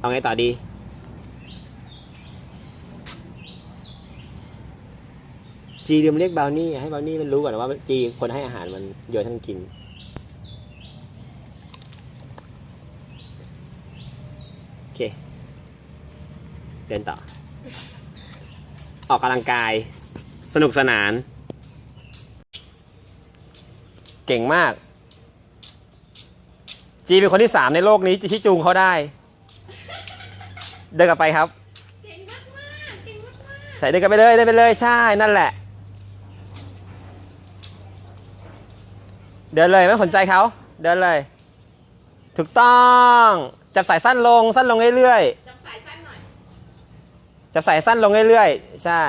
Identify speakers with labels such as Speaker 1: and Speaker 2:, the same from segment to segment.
Speaker 1: เอาไงต่อดี จีเดียมเรียกบาวนี่ให้บาวนี่มันรู้ก่อนว่าจีคนให้อาหารมันโยนให้มันกิน โอเค เดินต่อ ออกกำลังกาย สนุกสนาน เก่งมาก จีเป็นคนที่สามในโลกนี้ที่จูงเขาได้ เดินกลับไปครับ
Speaker 2: เก่งมากมากๆเก่งมากมาก
Speaker 1: ใส่เดินกลับไปเลยเดินไปเลยใช่นั่นแหละ เดินเลยไม่ต้องสนใจเขาเดินเลย ถูกต้อง จับสายสั้นลงสั้นลงเรื่อย
Speaker 2: ๆจับสายสั้นหน่อย
Speaker 1: ๆจับสายสั้นลงเรื่อยๆ ใช่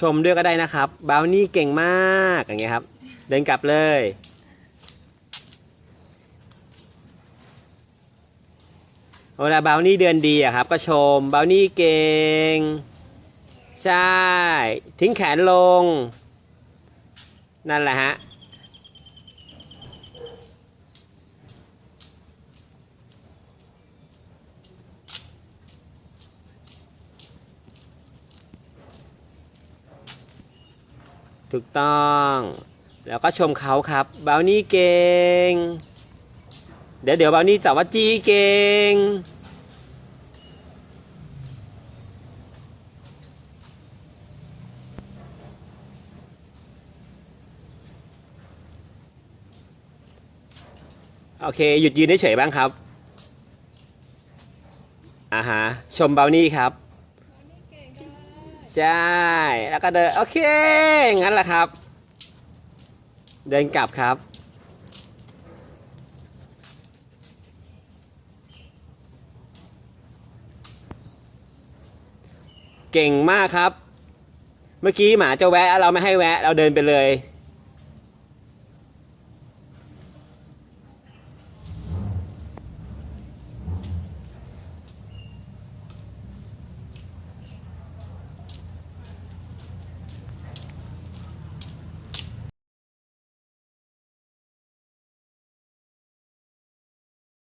Speaker 1: ชมด้วยก็ได้นะครับบาวนี่เก่งมากอย่างเงี้ยครับ เดินกลับเลย เวลาบาวนี่เดินดีอะครับ ก็ชมบาวนี่เก่ง ใช่ ทิ้งแขนลง นั่นแหละฮะ ถูกต้อง แล้วก็ชมเขาครับบาวนี่เก่ง เดี๋ยวเดี๋ยวบาวนี่แตอบว่าจีเก่ง โอเค หยุดยืนเฉยบ้างครับอ่าฮะ ชมบาวนี่ครับ ใช่ แล้วก็เดิน โอเค งั้นแหละครับ เดินกลับครับ เก่งมากครับ เมื่อกี้หมาจะแวะ เราไม่ให้แวะ เราเดินไปเลย